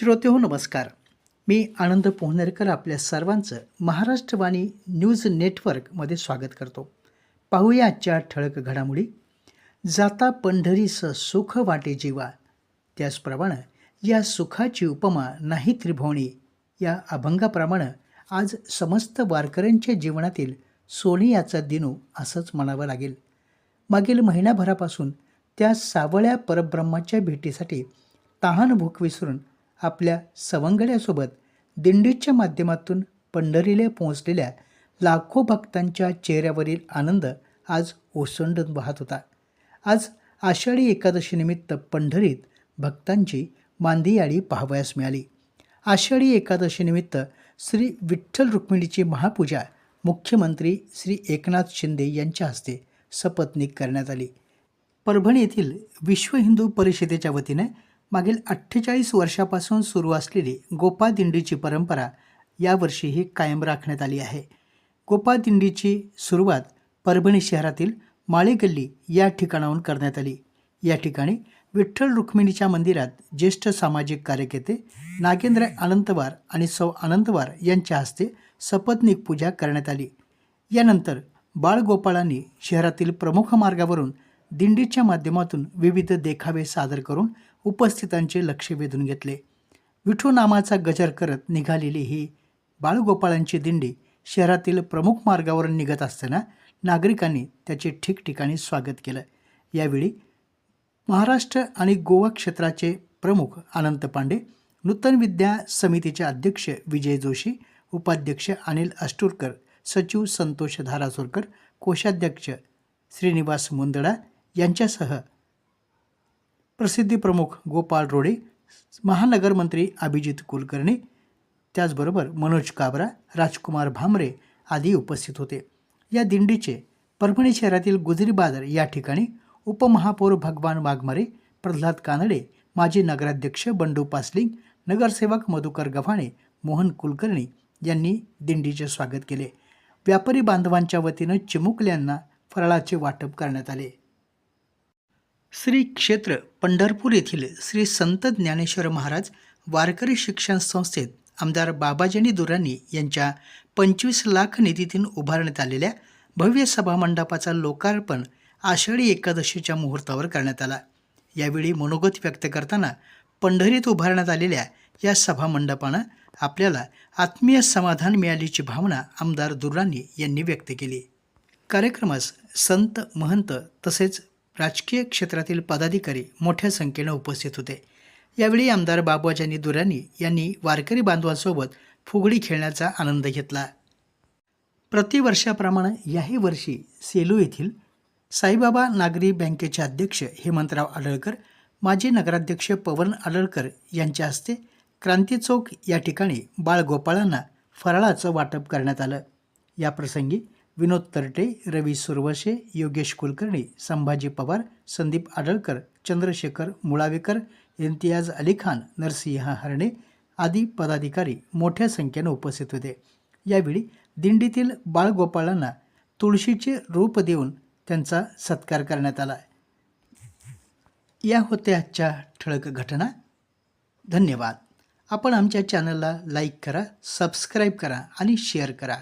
श्रोते हो नमस्कार. मी आनंद पोहनेरकर आपल्या सर्वांचं महाराष्ट्रवाणी न्यूज नेटवर्कमध्ये स्वागत करतो. पाहूया आजच्या ठळक घडामोडी. जाता पंढरीस सुख वाटे जीवा. त्याचप्रमाणे या सुखाची उपमा नाही त्रिभुवणी या अभंगाप्रमाणे आज समस्त वारकऱ्यांच्या जीवनातील सोनियाचा दिनू असंच म्हणावं लागेल. मागील महिनाभरापासून त्या सावळ्या परब्रह्माच्या भेटीसाठी तहान भूक विसरून आपल्या सवंगड्यासोबत दिंडीच्या माध्यमातून पंढरीला पोहोचलेल्या लाखो भक्तांच्या चेहऱ्यावरील आनंद आज ओसंडून वाहत होता. आज आषाढी एकादशीनिमित्त पंढरीत भक्तांची मांदियाळी पाहावयास मिळाली. आषाढी एकादशीनिमित्त श्री विठ्ठल रुक्मिणीची महापूजा मुख्यमंत्री श्री एकनाथ शिंदे यांच्या हस्ते सपत्नीक करण्यात आली. परभणी येथील विश्व हिंदू परिषदेच्या वतीने मागील अठ्ठेचाळीस वर्षापासून सुरू असलेली गोपा दिंडीची परंपरा यावर्षीही कायम राखण्यात आली आहे. गोपा दिंडीची सुरुवात परभणी शहरातील माळेगल्ली या ठिकाणाहून करण्यात आली. या ठिकाणी विठ्ठल रुक्मिणीच्या मंदिरात ज्येष्ठ सामाजिक कार्यकर्ते नागेंद्र अनंतवार आणि सौ अनंतवार यांच्या हस्ते सपत्नीक पूजा करण्यात आली. यानंतर बाळगोपाळांनी शहरातील प्रमुख मार्गावरून दिंडीच्या माध्यमातून विविध देखावे सादर करून उपस्थितांचे लक्ष वेधून घेतले. विठू नामाचा गजर करत निघालेली ही बाळगोपाळांची दिंडी शहरातील प्रमुख मार्गावरून निघत असताना नागरिकांनी त्याचे ठिकठिकाणी स्वागत केलं. यावेळी महाराष्ट्र आणि गोवा क्षेत्राचे प्रमुख अनंत पांडे नूतन विद्या समितीचे अध्यक्ष विजय जोशी उपाध्यक्ष अनिल अष्टुरकर सचिव संतोष धारासुरकर कोषाध्यक्ष श्रीनिवास मुंदडा यांच्यासह प्रसिद्धी प्रमुख गोपाळ रोडे महानगरमंत्री अभिजित कुलकर्णी त्याचबरोबर मनोज काबरा राजकुमार भामरे आदी उपस्थित होते. या दिंडीचे परभणी शहरातील गुजरी बाजार या ठिकाणी उपमहापौर भगवान वाघमारे प्रल्हाद कानडे माजी नगराध्यक्ष बंडू पासलिंग नगरसेवक मधुकर गव्हाणे मोहन कुलकर्णी यांनी दिंडीचे स्वागत केले. व्यापारी बांधवांच्या वतीनं चिमुकल्यांना फराळाचे वाटप करण्यात आले. श्री क्षेत्र पंढरपूर येथील श्री संत ज्ञानेश्वर महाराज वारकरी शिक्षण संस्थेत आमदार बाबाजनी दुरानी यांच्या पंचवीस लाख निधीतून उभारण्यात आलेल्या भव्य सभामंडपाचा लोकार्पण आषाढी एकादशीच्या मुहूर्तावर करण्यात आला. यावेळी मनोगत व्यक्त करताना पंढरीत उभारण्यात आलेल्या या सभामंडपानं आपल्याला आत्मीय समाधान मिळाल्याची भावना आमदार दुर्राणी यांनी व्यक्त केली. कार्यक्रमास संत महंत तसेच राजकीय क्षेत्रातील पदाधिकारी मोठ्या संख्येनं उपस्थित होते. यावेळी आमदार बाबाजानी दुरानी यांनी वारकरी बांधवांसोबत फुगडी खेळण्याचा आनंद घेतला. प्रतिवर्षाप्रमाणे याही वर्षी सेलू येथील साईबाबा नागरी बँकेचे अध्यक्ष हेमंतराव आडळकर माजी नगराध्यक्ष पवन आडळकर यांच्या हस्ते क्रांती चौक या ठिकाणी बाळगोपाळांना फराळाचं वाटप करण्यात आलं. याप्रसंगी विनोद तरटे रवी सुरवशे योगेश कुलकर्णी संभाजी पवार संदीप आडळकर चंद्रशेखर मुळावेकर इम्तियाज अली खान नरसिंह हरणे आदी पदाधिकारी मोठ्या संख्येनं उपस्थित होते. यावेळी दिंडीतील बाळगोपाळांना तुळशीचे रूप देऊन त्यांचा सत्कार करण्यात आला. या होत्या आजच्या ठळक घटना. धन्यवाद. आपण आमच्या चॅनलला लाईक करा सबस्क्राईब करा आणि शेअर करा.